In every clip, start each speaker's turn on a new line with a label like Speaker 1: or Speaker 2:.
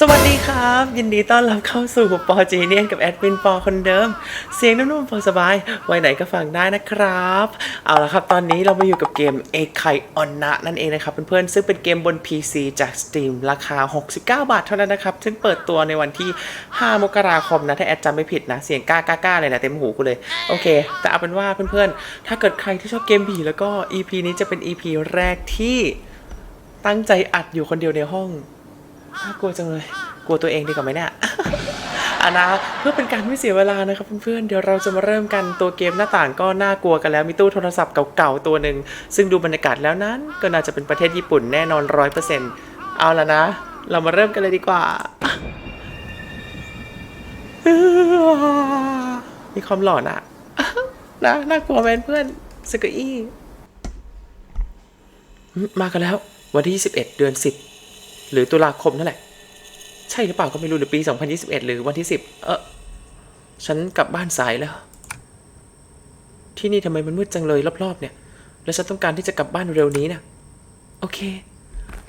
Speaker 1: สวัสดีครับ ยินดีต้อนรับเข้าสู่ปอจีเนียนกับแอดมินปอคนเดิม เสียงนุ่มๆพอสบายไว้ไหนก็ฟังได้นะครับ เอาละครับ ตอนนี้เรามาอยู่กับเกมเอไคออนนะนั่นเองนะครับเพื่อนๆซึ่งเป็นเกมบน PC จาก Steam ราคา 69 บาทเท่านั้นนะครับ ซึ่งเปิดตัวในวันที่ 5 มกราคมนะ ถ้าแอดจำไม่ผิดนะ เสียงกล้าก้าๆเลยนะเต็มหูกูเลย โอเค แต่เอาเป็นว่าเพื่อนๆถ้าเกิดใครที่ชอบเกมผีแล้วก็ EP นี้จะเป็น EP แรกที่ ตั้งใจอัดอยู่คนเดียวในห้องน่ากลัวจังเลย กลัวตัวเองดีกว่าไหมเนี่ยอะนะเพื่อเป็นการไม่เสียเวลานะครับเพื่อนๆเดี๋ยวเราจะมาเริ่มกันตัวเกมหน้าต่างก็น่ากลัวกันแล้วมีตู้โทรศัพท์เก่าๆตัวหนึ่งซึ่งดูบรรยากาศแล้วนั้น ก็น่าจะเป็นประเทศญี่ปุ่นแน่นอนร้อยเปอร์เซ็นต์เอาละนะ เรามาเริ่มกันเลยดีกว่า มีความหลอนอะนะน่ากลัวแมนเพื่อนสกอี้มากันแล้ว วันที่ 21 เดือน 10 หรือตุลาคมนั่นแหละ ใช่หรือเปล่าก็ไม่รู้หรือปี 2021 หรือวันที่ 10 เออฉันกลับบ้านสายแล้ว ที่นี่ทำไมมันมืดจังเลยรอบๆ เนี่ย แล้วฉันต้องการที่จะกลับบ้านเร็วนี้นะโอเค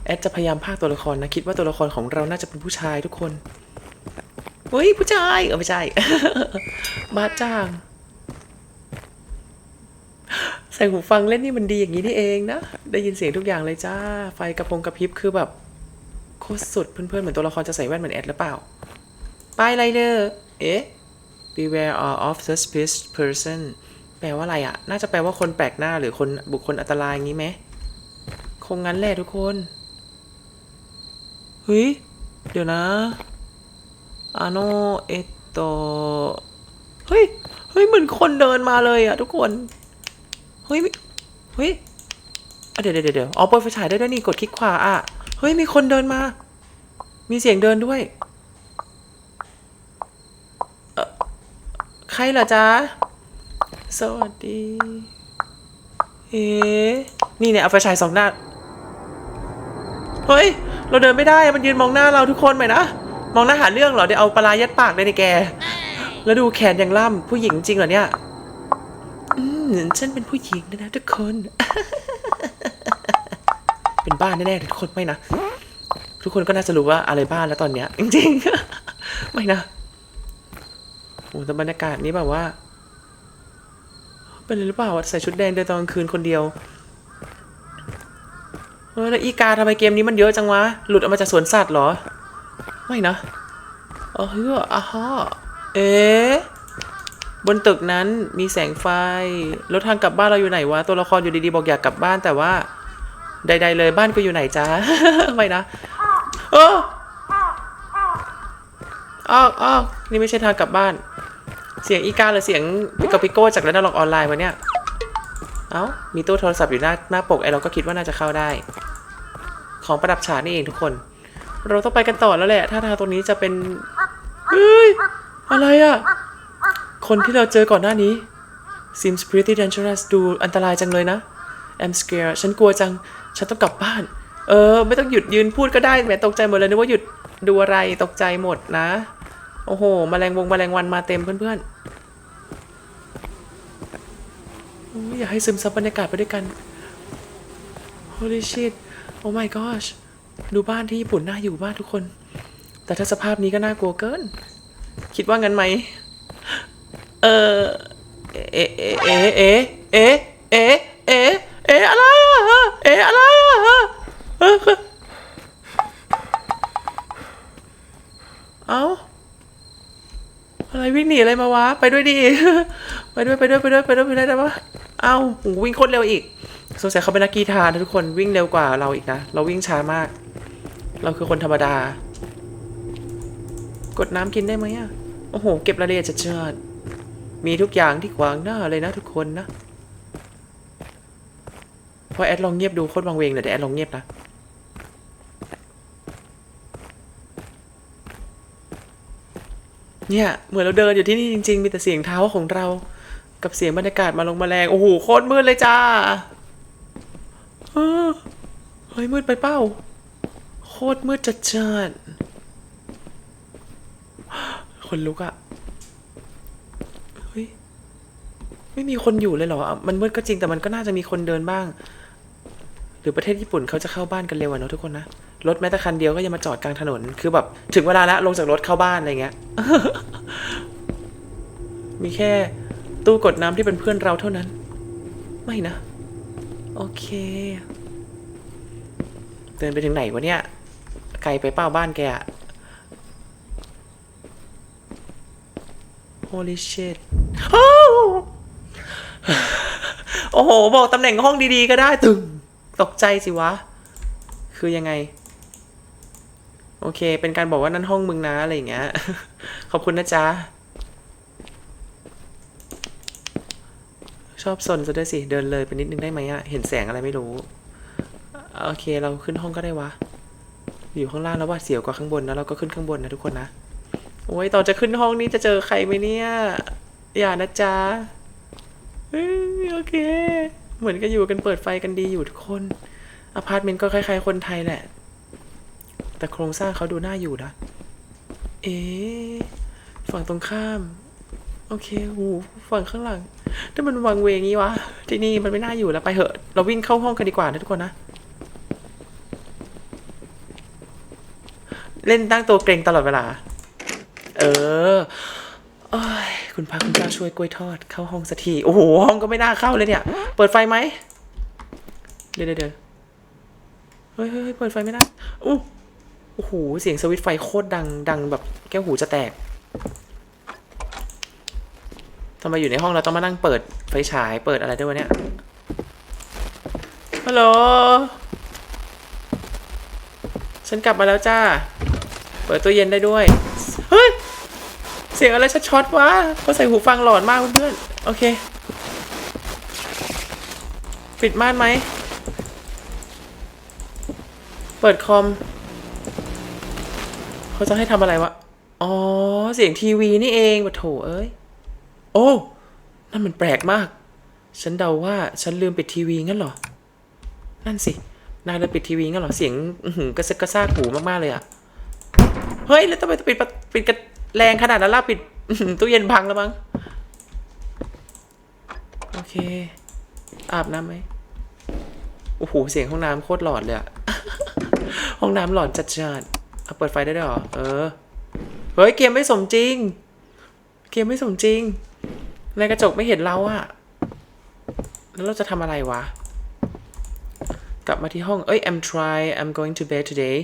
Speaker 1: แอดจะพยายามพากตัวละครนะ คิดว่าตัวละครของเราน่าจะเป็นผู้ชายทุกคนเฮ้ยผู้ชายเออไม่ใช่บาจ้าง ใส่หูฟังเล่นนี่มันดีอย่างนี้นี่เองนะ ได้ยินเสียงทุกอย่างเลยจ้า ไฟกระพงกระพริบคือแบบโคตรสุดเพื่อนๆ เหมือนตัวละครจะใส่แว่นเหมือนแอดหรือเปล่า ป้ายไรเดอร์ เอ๊ะ beware of suspicious person แปลว่าอะไรอะน่าจะแปลว่าคนแปลกหน้าหรือคนบุคคลอันตรายอย่างนี้ไหม คงงั้นแหละทุกคน เฮ้ย เดี๋ยวนะอาโนเอตโต เฮ้ย เฮ้ย เหมือนคนเดินมาเลยอะทุกคน ฮ้ยม่เฮ้ยเดี๋ยวเดี๋ยวเดี๋ยวอ๋อเปิดไฟฉายได้ด้วยนี่กดคลิกขวาอะเฮ้ยมีคนเดินมา มีเสียงเดินด้วยเอ่อใครเหรอจ๊ะสวัสดีเอ๊นี่เนี่ยเอาไฟฉายสองหน้าเฮ้ย เราเดินไม่ได้มันยืนมองหน้าเราทุกคนไหมนะมองหน้าหาเรื่องเหรอเดี๋ยวเอาปลาร้ายัดปากเลยนี่แก แล้วดูแขนอย่างล่ำผู้หญิงจริงเหรอเนี่ย ฉันเป็นผู้หญิงนะนะทุกคน เป็นบ้านแน่ๆทุกคนไม่นะ ทุกคนก็น่าจะรู้ว่าอะไรบ้านแล้วตอนเนี้ย จริงๆ ไม่นะโอ้แต่บรรยากาศนี้แบบว่า เป็นอะไรหรือเปล่าใส่ชุดแดงเดินตอนกลางคืนคนเดียวเออแล้วอีกาทำไมเกมนี้มันเยอะจังวะ หลุดออกมาจากสวนสัตว์เหรอ ไม่นะเออเฮ้ออ่าฮะเอ๊ะ บนตึกนั้นมีแสงไฟ แล้วทางกลับบ้านเราอยู่ไหนวะ ตัวละครอยู่ดีๆบอกอยากกลับบ้านแต่ว่า ใด ๆ เลยบ้านก็อยู่ไหนจ้า ไม่นะเอออ้าวอ้าวนี่ไม่ใช่ทางกลับบ้าน เสียงอีกาหรือเสียงปิโกปิโก้จากระดับล็อกออนไลน์วะเนี่ย เอ้า มีตู้โทรศัพท์อยู่หน้าหน้าปกไอเราก็คิดว่าน่าจะเข้าได้ ของประดับฉากนี่เองทุกคน เราต้องไปกันต่อแล้วแหละ ถ้าทางตรงนี้จะเป็น เฮ้ย อะไรอะ คนที่เราเจอก่อนหน้านี้ seems pretty dangerous ดูอันตรายจังเลยนะ I'm scared ฉันกลัวจัง ฉันต้องกลับบ้าน เออ ไม่ต้องหยุดยืนพูดก็ได้แหมตกใจหมดเลยนึกว่าหยุดดูอะไรตกใจหมดนะ โอ้โหมแมลงวงแมลงวันมาเต็มเพื่อนๆอยอยากให้ซึมซับบรรยากาศไปด้วยกัน Holy shit Oh my gosh ดูบ้านที่ญี่ปุ่นน่าอยู่มากทุกคน แต่ถ้าสภาพนี้ก็น่ากลัวเกิน คิดว่างั้นไหม เออเอเอเอเอเอเอเอเออะไรอะเออะไรอะเออเอาอะไรวิ่งหนีอะไรมาวะ ไปด้วยดิ ไปด้วยไปด้วยไปด้วยไปด้วยไปได้ปะเอาวิ่งโคตรเร็วอีก สงสัยเขาเป็นนักกีฬานะทุกคนวิ่งเร็วกว่าเราอีกนะ เราวิ่งช้ามาก เราคือคนธรรมดา กดน้ำกินได้ไหมอะโอ้โห เก็บรายละเอียดจัดๆ มีทุกอย่างที่ขวางหน้าเลยนะทุกคนนะพอแอดลองเงียบดูโคตรวังเวงเลยแต่แอดลองเงียบนะเนี่ยเหมือนเราเดินอยู่ที่นี่จริงๆ มีแต่เสียงเท้าของเรา กับเสียงบรรยากาศมาลงมาแรงโอ้โหโคตรมืดเลยจ้าเฮ้ยมืดไปเป้า โคตรมืดจัดจัดคนลุกอะเฮ้ย ไม่มีคนอยู่เลยเหรอ มันมืดก็จริงแต่มันก็น่าจะมีคนเดินบ้าง หรือประเทศญี่ปุ่นเขาจะเข้าบ้านกันเร็วอะเนาะทุกคนนะ รถแม้แต่คันเดียวก็ยังมาจอดกลางถนน คือแบบถึงเวลาแล้วลงจากรถเข้าบ้านอะไรเงี้ย มีแค่ตู้กดน้ำที่เป็นเพื่อนเราเท่านั้น ไม่นะ โอเค เดินไปถึงไหนวะเนี่ย ไกลไปเป้าบ้านแกอะ Holy shit อ้าว โอ้โห บอกตำแหน่งห้องดีๆก็ได้ตึงตกใจสิวะ คือยังไง โอเค เป็นการบอกว่านั่นห้องมึงนะอะไรอย่างเงี้ย ขอบคุณนะจ๊ะ ชอบสนซะด้วยสิ เดินเลยไปนิดนึงได้ไหมอะเห็นแสงอะไรไม่รู้ โอเค เราขึ้นห้องก็ได้วะ อยู่ข้างล่างแล้วว่าเสียวกว่าข้างบนนะเราก็ขึ้นข้างบนนะทุกคนนะ โอ้ยตอนจะขึ้นห้องนี้จะเจอใครไหมเนี่ย อย่านะจ๊ะ โอเค เหมือนก็อยู่กันเปิดไฟกันดีอยู่ทุกคนอพาร์ตเมนต์ก็คล้ายๆคนไทยแหละ แต่โครงสร้างเขาดูน่าอยู่นะ เอ๊ฝั่งตรงข้าม โอเคหูฝั่งข้างหลัง ถ้ามันวังเวงงี้วะ ที่นี่มันไม่น่าอยู่แล้วไปเหอะ เราวิ่งเข้าห้องกันดีกว่านะทุกคนนะ เล่นตั้งตัวเกรงตลอดเวลา เออ โอ้ยคุณพระคุณเจ้าช่วยกล้วยทอดเข้าห้องสักทีโอ้โหห้องก็ไม่น่าเข้าเลยเนี่ย เปิดไฟไหมเดี๋ยวเดี๋ยวเฮ้ยเฮ้ยเฮ้ยเปิดไฟไม่ได้อู้โอ้โหเสียงสวิตไฟโคตรดังดังแบบแก้วหูจะแตกทำไมอยู่ในห้องเราต้องมานั่งเปิดไฟฉายเปิดอะไรด้วยวะเนี่ยฮัลโหลฉันกลับมาแล้วจ้า เปิดตู้เย็นได้ด้วย สียงอะไรช็อตวะเขาใส่หูฟังหลอนมากเพื่อนๆ โอเค ปิดม่านไหม เปิดคอม เขาจะให้ทำอะไรวะ อ๋อ เสียงทีวีนี่เองวะโถเอ้ย โอ้ นั่นมันแปลกมาก ฉันเดาว่าฉันลืมปิดทีวีงั้นเหรอ นั่นสิ นายลืมปิดทีวีงั้นเหรอ เสียงกระซึกกระซากหูมากๆเลยอะเฮ้ย แล้วทำไมต้องปิดปิดกระ แรงขนาดนั้นล่ะปิด ตู้เย็นพังแล้วมั้ง โอเค อาบน้ำไหมโอ้โห เสียงห้องน้ำโคตรหลอนเลยอะห้องน้ำหลอนจัดจัดๆเอาเปิดไฟได้ด้วยเหรอ เออ เฮ้ย เกมไม่สมจริง เกมไม่สมจริง ในกระจกไม่เห็นเราอะแล้วเราจะทำอะไรวะ กลับมาที่ห้อง เอ้ย I'm try I'm going to bed today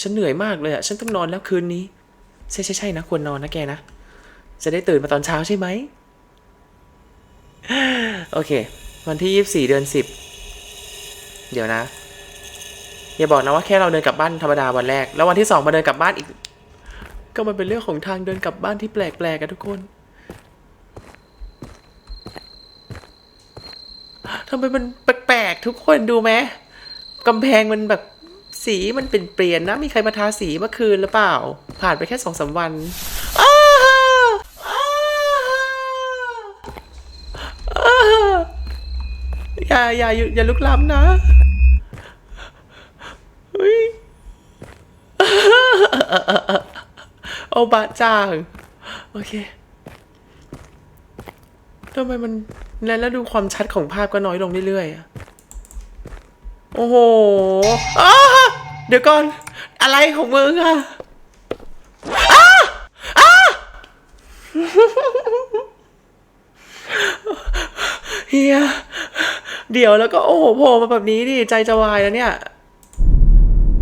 Speaker 1: ฉันเหนื่อยมากเลยอะฉันต้องนอนแล้วคืนนี้ ใช่ใช่ใช่นะควรนอนนะแกนะ จะได้ตื่นมาตอนเช้าใช่ไหม โอเค วันที่ยี่สี่เดือนสิบ เดี๋ยวนะ อย่าบอกนะว่าแค่เราเดินกลับบ้านธรรมดาวันแรก แล้ววันที่สองมาเดินกลับบ้านอีก ก็มันเป็นเรื่องของทางเดินกลับบ้านที่แปลกๆกันทุกคนทำไมมันแปลกๆทุกคนดูไหมกำแพงมันแบบ สีมันเปลี่ยนเปลี่ยนนะ มีใครมาทาสีเมื่อคืนหรือเปล่า ผ่านไปแค่สองสามวันอย่าอย่าอย่าลุกล้ำนะเฮ้ยโอบาจาง โอเคทำไมมันแล้วดูความชัดของภาพก็น้อยลงเรื่อยๆอะ โอ้โหอ้าเดี๋ยวก่อน อะไรของมึงอะอ้าอ้าเฮีย เดี๋ยวแล้วก็โอ้โหโผล่มาแบบนี้ดิใจจะวายแล้วเนี่ย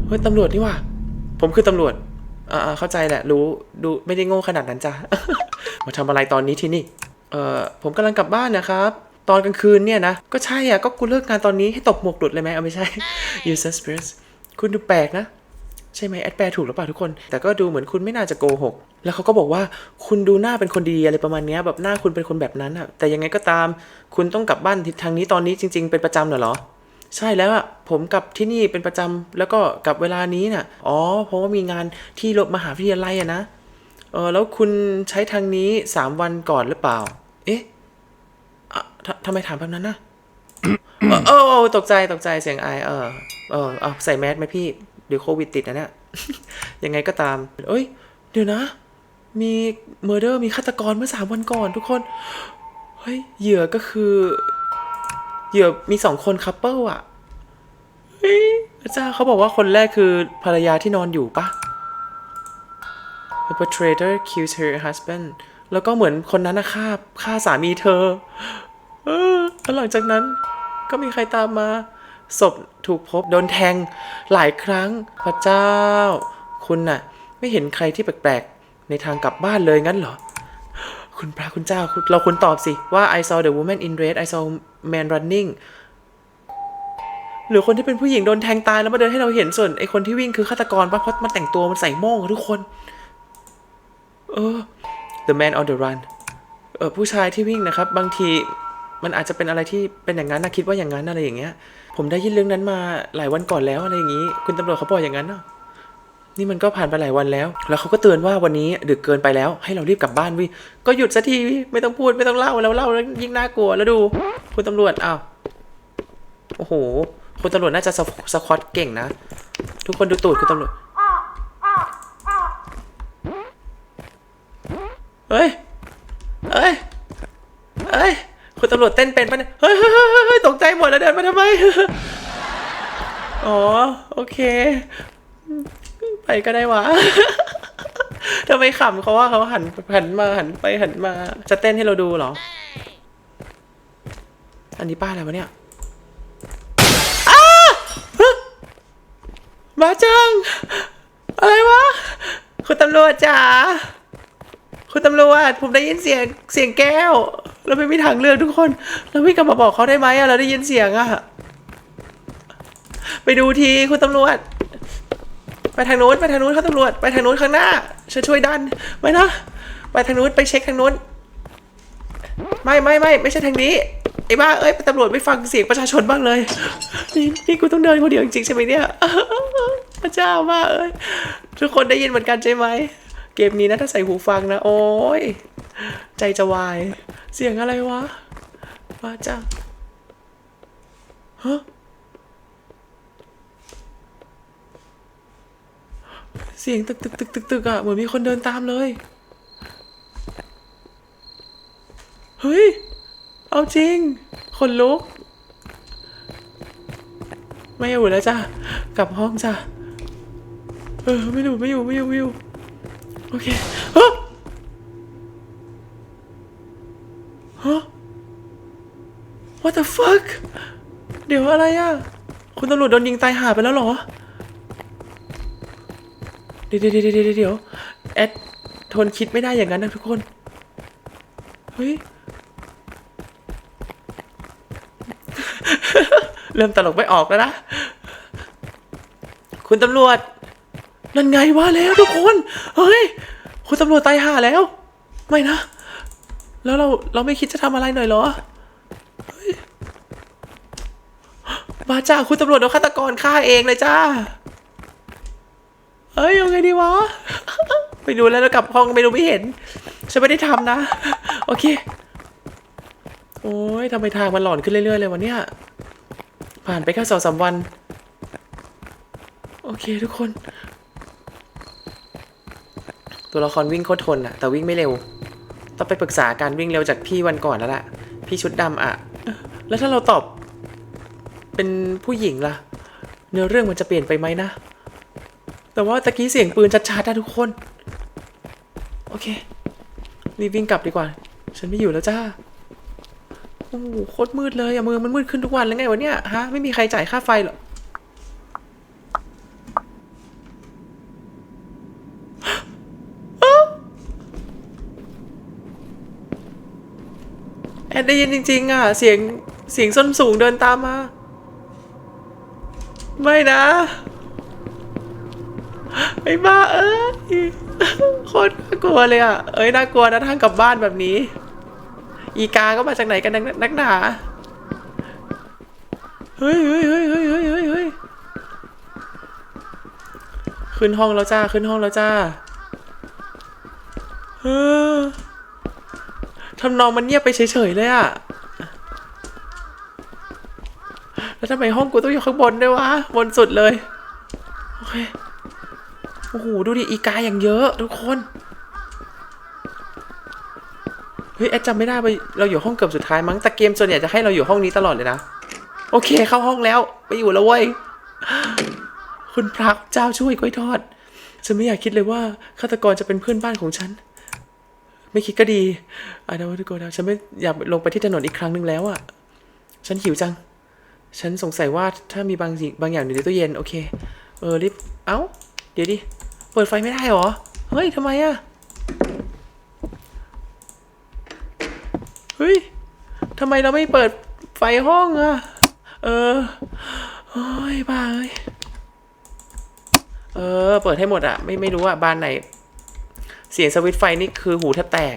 Speaker 1: เฮ้ยตำรวจนี่ว่ะผมคือตำรวจ อ่าเข้าใจแหละ รู้ ดูไม่ได้โง่ขนาดนั้นจ้ะ มาทำอะไรตอนนี้ที่นี่ เอ่อ ผมกำลังกลับบ้านนะครับ ตอนกลางคืนเนี่ยนะ ก็ใช่อะ ก็กูเลิกงานตอนนี้ให้ตบหมวกหลุดเลยไหมเอาไม่ใช่ you suspicious คุณดูแปลกนะ ใช่ไหมแอดแปลถูกหรือเปล่าทุกคน แต่ก็ดูเหมือนคุณไม่น่าจะโกหก แล้วเขาก็บอกว่าคุณดูหน้าเป็นคนดีอะไรประมาณเนี้ยแบบหน้าคุณเป็นคนแบบนั้นอะแต่ยังไงก็ตาม คุณต้องกลับบ้านทิศทางนี้ตอนนี้จริง ๆ เป็นประจำเหรอใช่แล้วอะผมกลับที่นี่เป็นประจำแล้วก็กลับเวลานี้น่ะ อ๋อ เพราะว่ามีงานที่มหาวิทยาลัยอะนะ เออแล้วคุณใช้ทางนี้สามวันก่อนหรือเปล่า เอ๊ะ อะททำไมถามแบบนั้นนะเออเออเออตกใจตกใจเสียงไอายเออเออเอาใส่แมสไหมพี่เดี๋ยวโควิดติดนะเนี่ย ยังไงก็ตาม เอ้ย เดี๋ยวนะ มีเมอร์เดอร์มีฆาตกรเมื่อสามวันก่อนทุกคน เฮ้ย เหยื่อก็คือ เหยื่อมีสองคนคัพเปิลอะเฮ้ยพระเจ้าเขาบอกว่าคนแรกคือภรรยาที่นอนอยู่ปะ The perpetrator kills her husband แล้วก็เหมือนคนนั้นนะฆ่าฆ่าสามีเธอ เออแล้วหลังจากนั้นก็มีใครตามมา ศพถูกพบโดนแทงหลายครั้งพระเจ้า คุณน่ะ ไม่เห็นใครที่แปลกๆ ในทางกลับบ้านเลยงั้นเหรอ คุณพระคุณเจ้าเราคุณตอบสิ ว่า I saw the woman in red I saw man running หรือคนที่เป็นผู้หญิงโดนแทงตายแล้วมาเดินให้เราเห็นส่วนไอคนที่วิ่งคือฆาตกรปะเพราะมันแต่งตัวมันใส่โม่งทุกคน เออ the man on the run เออผู้ชายที่วิ่งนะครับ บางทีมันอาจจะเป็นอะไรที่เป็นอย่างนั้นนะคิดว่าอย่างนั้นอะไรอย่างเงี้ย ผมได้ยินเรื่องนั้นมาหลายวันก่อนแล้วอะไรอย่างงี้ คุณตำรวจเขาบอกอย่างนั้นเนาะนี่มันก็ผ่านไปหลายวันแล้ว แล้วเขาก็เตือนว่าวันนี้ดึกเกินไปแล้วให้เรารีบกลับบ้านวิก็หยุดสักทีวิไม่ต้องพูดไม่ต้องเล่าแล้วเล่าแล้วยิ่งน่ากลัวแล้วดูคุณตำรวจอ้าวโอ้โหคุณตำรวจน่าจะสสควอตเก่งนะ ทุกคนดูตูดคุณตำรวจ เฮ้ย เฮ้ย เฮ้ย คุณตำรวจเต้นเป็นปะเนี่ยเฮ้ยเฮ้ยเฮ้ยตกใจหมดแล้วเดินมาทำไม อ๋อ โอเค ไปก็ได้วะทำไมขำเขาว่าเขาหันหันมาหันไปหันมา จะเต้นให้เราดูเหรอ อันนี้ป้าอะไรวะเนี่ยอาฮะมาจัง อะไรวะ คุณตำรวจจ๋า คุณตำรวจผมได้ยินเสียงเสียงแก้ว เราไม่มีทางเลือกทุกคน เราไม่กลับมาบอกเขาได้ไหมอะเราได้ยินเสียงอะไปดูทีคุณตำรวจ ไปทางนู้นไปทางนู้นครับตำรวจ ไปทางนู้นข้างหน้าช่วยช่วยดันไปนะไปทางนู้นไปเช็คทางนู้นไม่ไม่ไม่ไม่ใช่ทางนี้ไอ้บ้าเอ้ยตำรวจไม่ฟังเสียงประชาชนบ้างเลยนี่นี่กูต้องเดินคนเดียวจริงๆใช่ไหมเนี่ยพระเจ้าบ้าเอ้ยทุกคนได้ยินเหมือนกันใช่ไหม เกมนี้นะถ้าใส่หูฟังนะ โอ้ยใจจะวาย เสียงอะไรวะมาจ้าฮะเสียงตึกตึกตึกตึกตึกอะเหมือนมีคนเดินตามเลย เฮ้ย เอาจริง คนลุก ไม่อยู่แล้วจ้ะ กลับห้องจ้ะ เออ ไม่อยู่ไม่อยู่ไม่อยู่ไม่อยู่ โอเคฮะฮะ what the fuck เดี๋ยวอะไรอะ คุณตำรวจโดนยิงตายหาไปแล้วเหรอเดี๋ยวเดี๋ยวเดี๋ยวเดี๋ยวเดี๋ยวแอดทนคิดไม่ได้อย่างนั้นนะทุกคน เฮ้ย เริ่มตลกไม่ออกแล้วนะ คุณตำรวจ นั่นไงว่าแล้วทุกคน เฮ้ย คุณตำรวจตายห่าแล้ว ไม่นะ แล้วเราเราไม่คิดจะทำอะไรหน่อยเหรอมาจ้าคุณตำรวจโดนฆาตกรฆ่าเองเลยจ้าเฮ้ยยังไงดีวะ ไปดูแล้วแล้วกลับห้องไม่รู้ไม่เห็น ฉันไม่ได้ทำนะ โอเค โอ้ยทำไมทางมันหลอนขึ้นเรื่อยๆเลยวะเนี่ย ผ่านไปแค่สองสามวัน โอเคทุกคน ตัวละครวิ่งโคตรทนอะแต่วิ่งไม่เร็ว ต้องไปปรึกษาการวิ่งเร็วจากพี่วันก่อนแล้วล่ะ พี่ชุดดำอะ แล้วถ้าเราตอบ เป็นผู้หญิงล่ะ เนื้อเรื่องมันจะเปลี่ยนไปไหมนะ แต่ว่าตะกี้เสียงปืนชัดๆนะทุกคน โอเค รีบวิ่งกลับดีกว่า ฉันไม่อยู่แล้วจ้า โอ้โหโคตรมืดเลยอะมือมันมืดขึ้นทุกวันแล้วไงวะเนี่ย ฮะ ไม่มีใครจ่ายค่าไฟหรอ แอดได้ยินจริง ๆ อะ เสียงเสียงส้นสูงเดินตามมา ไม่นะไอ้บ้าเอ้ยโคตรน่ากลัวเลยอะ เอ้ยน่ากลัวนะทางกลับบ้านแบบนี้ อีกาก็มาจากไหนกันนักหนาเฮ้ยเฮ้ยเฮ้ยเฮ้ยเฮ้ยเฮ้ยเฮ้ยขึ้นห้องแล้วจ้า ขึ้นห้องแล้วจ้าเออ ทำนองมันเงียบไปเฉยๆเลยอะแล้วทำไมห้องกูต้องอยู่ข้างบนด้วยวะ บนสุดเลย โอเค โอ้โห ดูดิ อีกาอย่างเยอะทุกคน เฮ้ยแอดจำไม่ได้ไปเราอยู่ห้องเกือบสุดท้ายมั้ง แต่เกมส่วนใหญ่จะให้เราอยู่ห้องนี้ตลอดเลยนะ โอเค เข้าห้องแล้ว ไปอยู่แล้วเว้ย คุณพระเจ้าช่วยกล้วยทอด ฉันไม่อยากคิดเลยว่าฆาตกรจะเป็นเพื่อนบ้านของฉัน ไม่คิดก็ดีอาดาวทุกคนฉันไม่อยากลงไปที่ถนนอีกครั้งหนึ่งแล้วอะ ฉันหิวจัง ฉันสงสัยว่าถ้ามีบางสิ่งบางอย่างอยู่ในตู้เย็น โอเค เออรีบ เอ้า เดี๋ยวดิ เปิดไฟไม่ได้หรอ เฮ้ยทำไมอะเฮ้ยทำไมเราไม่เปิดไฟห้องอะเออโอ้ยบ้าเอ้ย เออ เปิดให้หมดอะไม่ไม่รู้อะบานไหน เสียงสวิตไฟนี่คือหูแทบแตก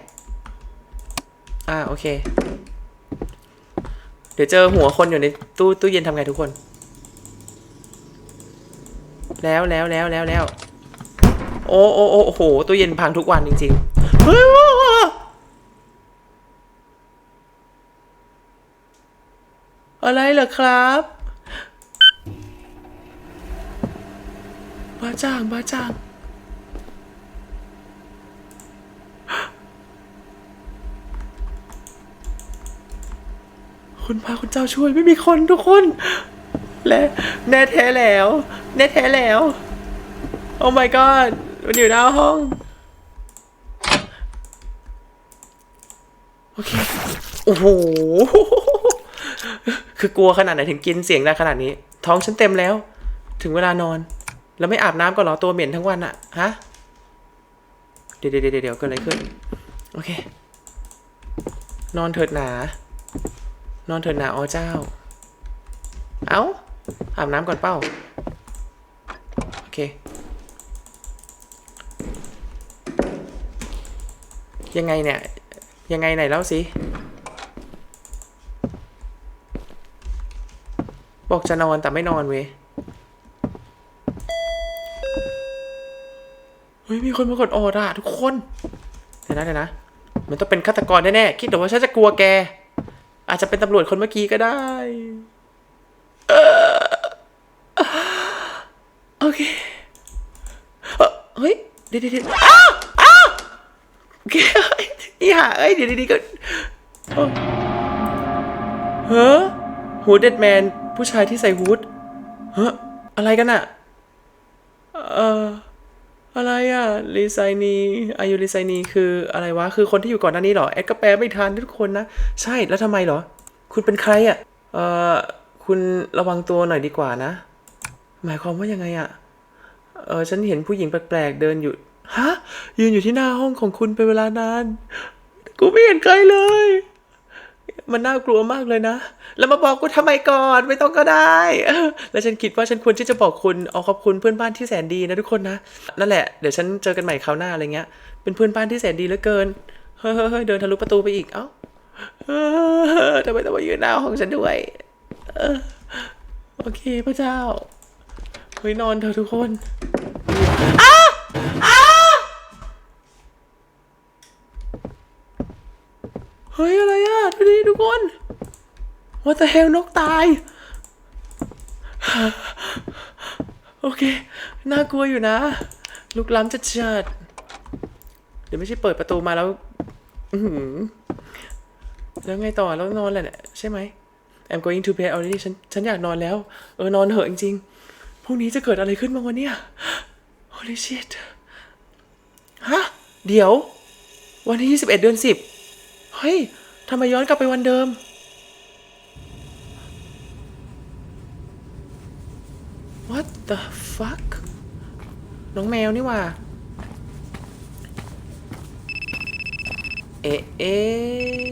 Speaker 1: อ่าโอเค เดี๋ยวเจอหัวคนอยู่ในตู้ตู้เย็นทำไงทุกคน แล้วแล้วแล้วแล้วแล้วโอ้โอ้โอ้โอ้โหตู้เย็นพังทุกวันจริงๆเฮ้ยอะไรเหรอครับบ้าจ้างบ้าจ้าง คุณพระคุณเจ้าช่วยไม่มีคนทุกคน และแน่แท้แล้ว แน่แท้แล้ว โอ้ my god มันอยู่หน้าห้อง โอเค โอ้โห คือกลัวขนาดไหนถึงกินเสียงได้ขนาดนี้ ท้องฉันเต็มแล้ว ถึงเวลานอน แล้วไม่อาบน้ำก็หรอตัวเหม็นทั้งวันอะฮะ เดี๋ยวเดี๋ยวเดี๋ยวเกิดอะไรขึ้น โอเค นอนเถิดหนา นอนเถิดหนาอ๋อเจ้า เอา้าอาบน้ำก่อนเป้า โอเค ยังไงเนี่ย ยังไงไหนเล่าสิ บอกจะนอนแต่ไม่นอนเว้ยเฮ้ย มีคนมากดออดอะทุกคน เดี๋ยวนะเดี๋ยวนะ มันต้องเป็นฆาตกรแน่ๆ คิดแต่ว่าฉันจะกลัวแก อาจจะเป็นตำรวจคนเมื่อกี้ก็ได้ โอเค เฮ้ย เดี๋ยวเดี๋ยวเดี๋ยวอ้าวอ้าวโอเคอีห่าเอ้ย เดี๋ยวดีๆก็เอ้าเฮ้อฮูดเดดแมน ผู้ชายที่ใส่ฮูดเฮ้ออะไรกันอะเออ อะไรอะรีไซนีอายุรีไซนีคืออะไรวะ คือคนที่อยู่ก่อนหน้านี้เหรอ แอดก็แปลไม่ทันทุกคนนะ ใช่ แล้วทำไมเหรอ คุณเป็นใครอะเอ่อ คุณระวังตัวหน่อยดีกว่านะ หมายความว่ายังไงอะเออฉันเห็นผู้หญิงแปลกๆเดินอยู่ ฮะ ยืนอยู่ที่หน้าห้องของคุณเป็นเวลานาน กูไม่เห็นใครเลย มันน่ากลัวมากเลยนะ แล้วมาบอกกูทำไมก่อนไม่ต้องก็ได้ แล้วฉันคิดว่าฉันควรที่จะบอกคุณเอาขอบคุณเพื่อนบ้านที่แสนดีนะทุกคนนะ นั่นแหละ เดี๋ยวฉันเจอกันใหม่คราวหน้าอะไรเงี้ย เป็นเพื่อนบ้านที่แสนดีเหลือเกิน เฮ้ยเฮ้ยเดินทะลุประตูไปอีก เอ้าทำไมต้องมายืนหน้าห้องฉันด้วยโอเคพระเจ้าเฮ้ยนอนเถอะทุกคน เฮ้ยอะไรอะดูดิทุกคนว่าแต่เฮลนกตาย โอเค น่ากลัวอยู่นะ ลุกล้ำจัดจัดเดี๋ยวไม่ใช่เปิดประตูมาแล้วแล้วไงต่อแล้วนอนแหละเนี่ยใช่ไหม I'm going to bed already ฉันฉันอยากนอนแล้ว เออนอนเหอะจริงๆพรุ่งนี้จะเกิดอะไรขึ้นบ้างวะเนี่ย Holy shit ฮะ เดี๋ยว วันที่ 21 เดือน 10 เฮ้ยทำไมย้อนกลับไปวันเดิม What the fuck น้องแมวนี่ว่า เอ๊ะ เอ๊ะ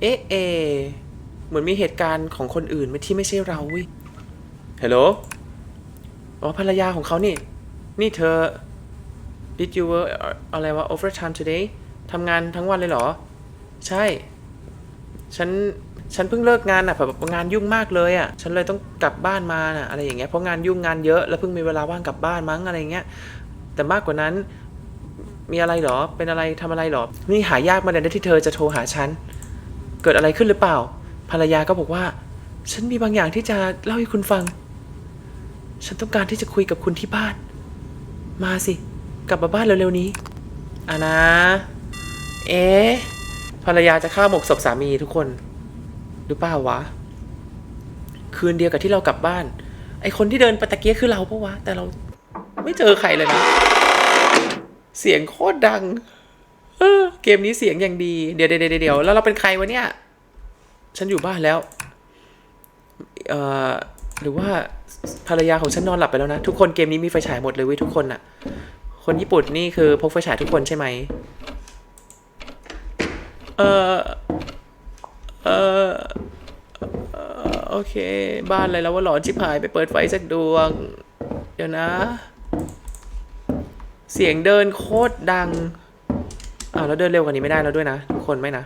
Speaker 1: เอ๊ะ เอ๊ะ เหมือนมีเหตุการณ์ของคนอื่นที่ไม่ใช่เราเวิฮัลโหล อ๋อภรรยาของเขานี่ นี่เธอ Did you work อะไรวะ overtime today ทำงานทั้งวันเลยเหรอ ใช่ ฉัน ฉันเพิ่งเลิกงานอะแบบงานยุ่งมากเลยอะ ฉันเลยต้องกลับบ้านมาน่ะอะไรอย่างเงี้ย เพราะงานยุ่งงานเยอะแล้วเพิ่งมีเวลาว่างกลับบ้านมั้งอะไรเงี้ย แต่มากกว่านั้น มีอะไรเหรอ เป็นอะไรทำอะไรเหรอ นี่หายากมาเลยนะที่เธอจะโทรหาฉัน เกิดอะไรขึ้นหรือเปล่า ภรรยาก็บอกว่า ฉันมีบางอย่างที่จะเล่าให้คุณฟัง ฉันต้องการที่จะคุยกับคุณที่บ้าน มาสิ กลับมาบ้านเร็วๆนี้อะนะ เอ๊ะภรรยาจะฆ่าหมกศพสามีทุกคนหรือเปล่าวะ คืนเดียวกับที่เรากลับบ้าน ไอคนที่เดินปตะเกียคือเราปะวะ แต่เราไม่เจอใครเลยนะ เสียงโคตรดังเกมนี้เสียงอย่างดี เดี๋ยวเดี๋ยวเดี๋ยวเดี๋ยวแล้วเราเป็นใครวะเนี่ย ฉันอยู่บ้านแล้ว เอ่อ หรือว่าภรรยาของฉันนอนหลับไปแล้วนะ ทุกคนเกมนี้มีไฟฉายหมดเลยเว้ยทุกคนอะคนญี่ปุ่นนี่คือพกไฟฉายทุกคนใช่ไหม เออเออโอเค บ้านอะไรแล้วว่าหลอนชิบหายไปเปิดไฟสักดวง เดี๋ยวนะ เสียงเดินโคตรดังอ้าวแล้วเดินเร็วกว่านี้ไม่ได้แล้วด้วยนะ ทุกคนไม่นะ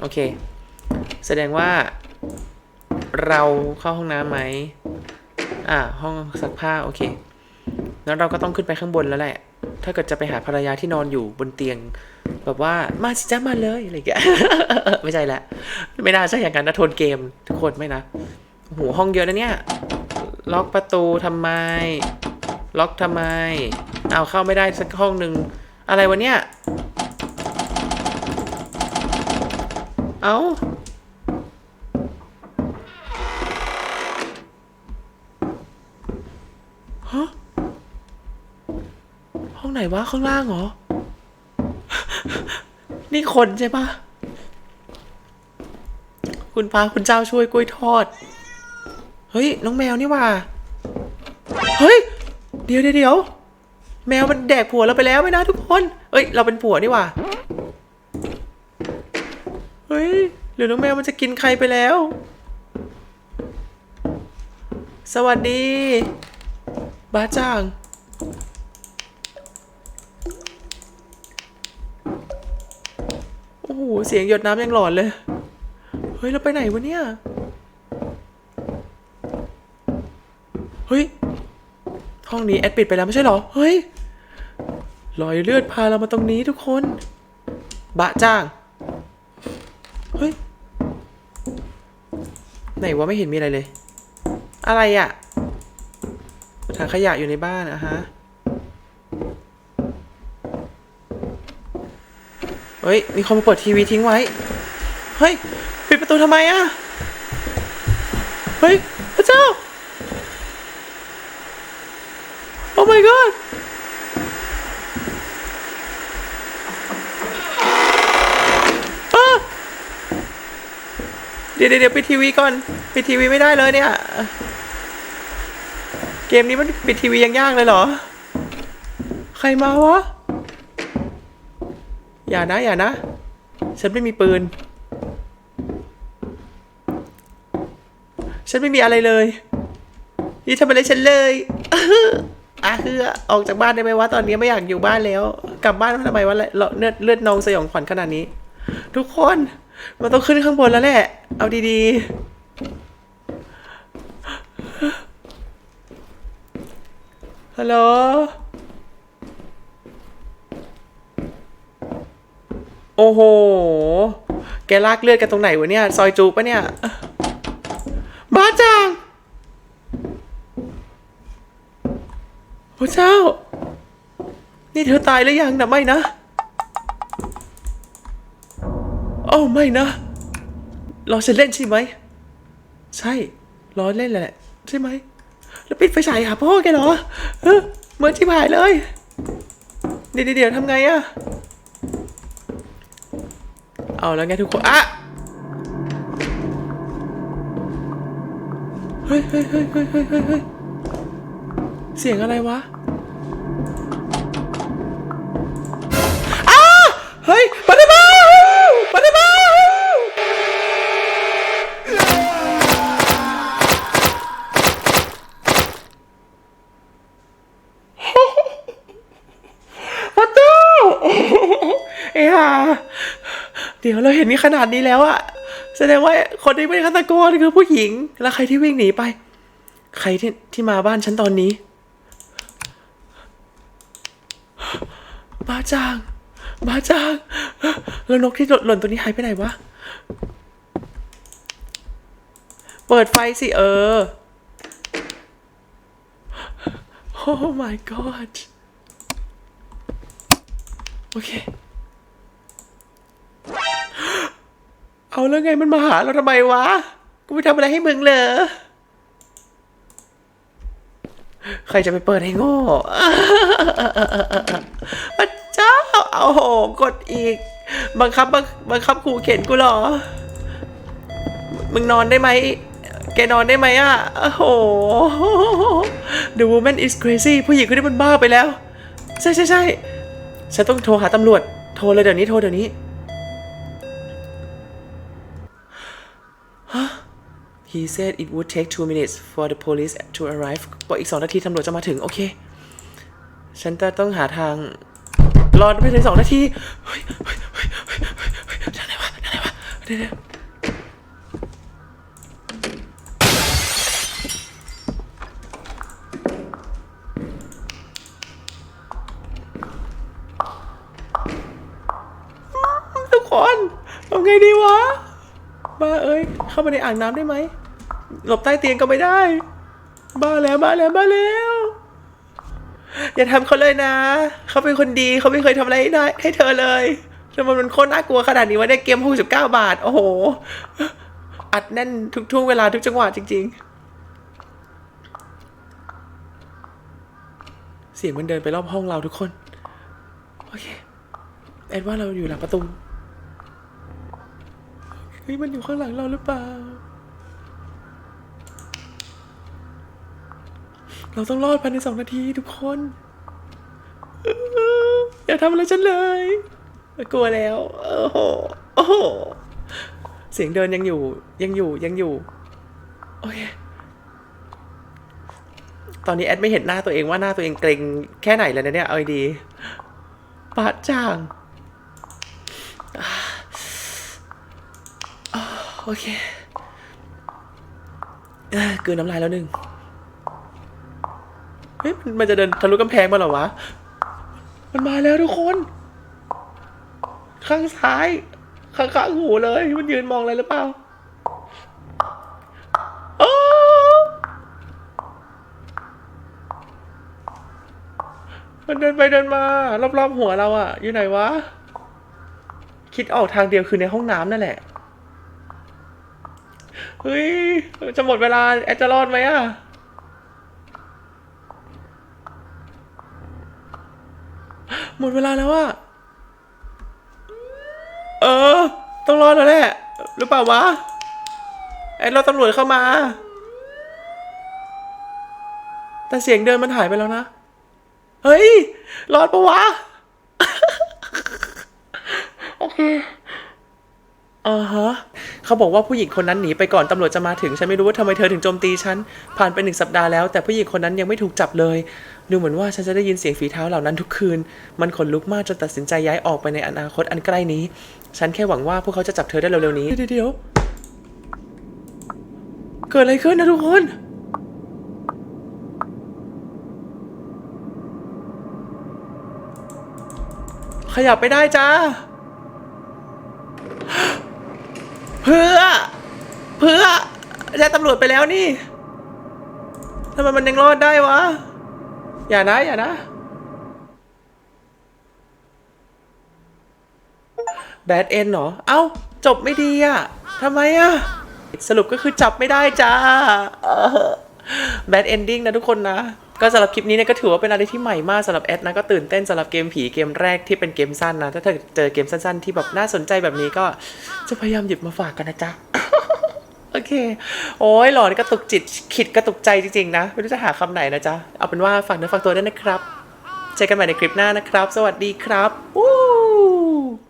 Speaker 1: โอเค แสดงว่า เราเข้าห้องน้ำไหมอ่าห้องซักผ้า โอเค แล้วเราก็ต้องขึ้นไปข้างบนแล้วแหละ ถ้าเกิดจะไปหาภรรยาที่นอนอยู่บนเตียง แบบว่ามาสิจ้ามาเลยอะไรอย่างเงี้ยไม่ใช่ละไม่น่าใช่อย่างนั้นนะโทนเกมทุกคนไม่นะโอ้โหห้องเยอะนะเนี่ย ล็อกประตูทำไม ล็อกทำไม เอาเข้าไม่ได้สักห้องหนึ่งอะไรวะเนี่ย เอา นวะข้างล่างเหรอ นี่คนใช่ปะคุณพระคุณเจ้าช่วยกล้วยทอด เฮ้ย น้องแมวนี่ว่า เฮ้ย เดี๋ยวเดี๋ยวแมวมันแดกผัวเราไปแล้วไหมนะทุกคน เอ้ย เราเป็นผัวนี่ว่า เฮ้ย หรือน้องแมวมันจะกินใครไปแล้ว สวัสดี บ้าจ้าง โอ้โหเสียงหยดน้ำยังหลอนเลย เฮ้ยเราไปไหนวะเนี่ย เฮ้ย ห้องนี้แอดปิดไปแล้วไม่ใช่หรอ เฮ้ย รอยเลือดพาเรามาตรงนี้ทุกคน บะจ้าง เฮ้ย ไหนวะไม่เห็นมีอะไรเลย อะไรอะ่ะถังขยะอยู่ในบ้านอะฮะ เฮ้ย มีคนมาเปิดทีวีทิ้งไว้ เฮ้ย ปิดประตูทำไมอะเฮ้ย พระเจ้า โอ้ my god เดี๋ยวเดี๋ยวเดี๋ยวปิดทีวีก่อน ปิดทีวีไม่ได้เลยเนี่ย เกมนี้มันปิดทีวียังยากเลยเหรอ ใครมาวะ อย่านะ อย่านะ ฉันไม่มีปืน ฉันไม่มีอะไรเลย นี่ทำอะไรฉันเลยอะคือออกจากบ้านได้ไหมวะตอนนี้ไม่อยากอยู่บ้านแล้ว กลับบ้านทำไมวะเลือดเลือดนองสยองขวัญขนาดนี้ ทุกคนมันต้องขึ้นข้างบนแล้วแหละ เอาดีๆฮัลโหล โอ้โห แกลากเลือดกันตรงไหนวะเนี่ย ซอยจูปะเนี่ย บ้าจังพระเจ้า นี่เธอตายหรือยังนะไม่นะ โอ้ไม่นะรอฉันเล่นใช่ไหม ใช่ รอเล่นแหละ ใช่ไหม แล้วปิดไฟฉายหาพ่อแกเหรอเออเหมือนที่ผายเลย เดี๋ยวเดี๋ยวทำไงอะ เอาแล้วไงทุกคนอะเฮ้ยเฮ้ยเฮ้ยเฮ้ยเฮ้ยเฮ้ยเฮ้ยเสียงอะไรวะ ดี๋ยวเราเห็นมีขนาดนี้แล้วอะแสดงว่าคนที่เป็นฆาตกรคือผู้หญิง แล้วใครที่วิ่งหนีไป ใครที่ที่มาบ้านฉันตอนนี้บ้าจางบ้าจางแล้วนกที่หล่นตัวนี้หายไปไหนวะ เปิดไฟสิเออโอ้ my god โอเค เอาแล้วไงมันมาหาเราทำไมวะ กูไปทำอะไรให้มึงเลยใครจะไปเปิดให้โง่พระเจ้า เอาโหกดอีก บังคับบังบังคับขู่เข็นกูเหรอ มึงนอนได้ไหม แกนอนได้ไหมอะ โอ้โห The woman is crazy ผู้หญิงคนนี้มันบ้าไปแล้ว ใช่ใช่ใช่ฉันต้องโทรหาตำรวจ โทรเลยเดี๋ยวนี้ โทรเดี๋ยวนี้ He said it would take two minutes for the police to arrive บอกอีกสองนาทีตำรวจจะมาถึง โอเค ฉันจะต้องหาทาง รอไปถึงสองนาทีเฮ้ยเฮ้ยเฮ้ยเฮ้ยเฮ้ยเฮ้ยทางไหนวะทางไหนวะเดี๋ยวเดี๋ยวทุกคนทำไงดีวะบ้าเอ้ย เข้ามาในอ่างน้ำได้ไหม หลบใต้เตียงก็ไม่ได้บ้าแล้วบ้าแล้วบ้าแล้ว อย่าทำเขาเลยนะ เขาเป็นคนดีเขาไม่เคยทำอะไรให้ได้ให้เธอเลยทำไมมันโคตรน่ากลัวขนาดนี้วะเนี่ยเกม69บาท โอ้โห อัดแน่นทุกช่วงเวลาทุกจังหวะจริง ๆ เสียงมันเดินไปรอบห้องเราทุกคน โอเค แอดว่าเราอยู่หลังประตู เฮ้ย มันอยู่ข้างหลังเราหรือเปล่า เราต้องรอดภายในสองนาทีทุกคน อย่าทำอะไรฉันเลย กลัวแล้ว โอ้โหโอ้โหเสียงเดินยังอยู่ยังอยู่ยังอยู่ โอเค ตอนนี้แอดไม่เห็นหน้าตัวเองว่าหน้าตัวเองเกรงแค่ไหนแล้วเนี่ย เอาดีปาจ่างโอเค เกลืนน้ำลายแล้วหนึ่ง เฮ้ยมันจะเดินทะลุกำแพงมาเหรอวะ มันมาแล้วทุกคน ข้างซ้าย ข้างข้างหูเลย มันยืนมองอะไรหรือเปล่าอมันเดินไปเดินมารอบๆหัวเราอะอยู่ไหนวะ คิดออกทางเดียวคือในห้องน้ำนั่นแหละ เฮ้ย จะหมดเวลาแอดจะรอดไหมอะ หมดเวลาแล้วอะเออ ต้องรอดแล้วแหละหรือเปล่าวะ ไอ้เราตำรวจเข้ามา แต่เสียงเดินมันหายไปแล้วนะ เฮ้ย รอดปะวะ โอเคอ่าฮะเขาบอกว่าผู้หญิงคนนั้นหนีไปก่อนตำรวจจะมาถึง ฉันไม่รู้ว่าทำไมเธอถึงโจมตีฉัน ผ่านไปหนึ่งสัปดาห์แล้วแต่ผู้หญิงคนนั้นยังไม่ถูกจับเลย ดูเหมือนว่าฉันจะได้ยินเสียงฝีเท้าเหล่านั้นทุกคืน มันขนลุกมากจนตัดสินใจย้ายออกไปในอนาคตอันใกล้นี้ ฉันแค่หวังว่าพวกเขาจะจับเธอได้เร็วๆนี้ เดี๋ยวเดี๋ยวเกิดอะไรขึ้นนะทุกคน ขยับไปได้จ้า เพื่อ เพื่อแจ้งตำรวจไปแล้วนี่ทำไมมันยังรอดได้วะ อย่านะ อย่านะ แบดเอนเหรอ เอ้า จบไม่ดีอะทำไมอะสรุปก็คือจับไม่ได้จ้าแบดเอนดิ้งนะทุกคนนะ ก็สำหรับคลิปนี้เนี่ยก็ถือว่าเป็นอะไรที่ใหม่มากสำหรับแอดนะก็ตื่นเต้นสำหรับเกมผีเกมแรกที่เป็นเกมสั้นนะ ถ้าเธอเจอเกมสั้นๆ ที่แบบน่าสนใจแบบนี้ก็จะพยายามหยิบมาฝากกันนะจ๊ะ โอเค โอ้ยหลอนกระตุกจิตขิดกระตุกใจจริงๆนะ ไม่รู้จะหาคำไหนนะจ๊ะ เอาเป็นว่าฝากเนื้อฝากตัวด้วยนะครับ เจอกันใหม่ในคลิปหน้านะครับ สวัสดีครับ วู้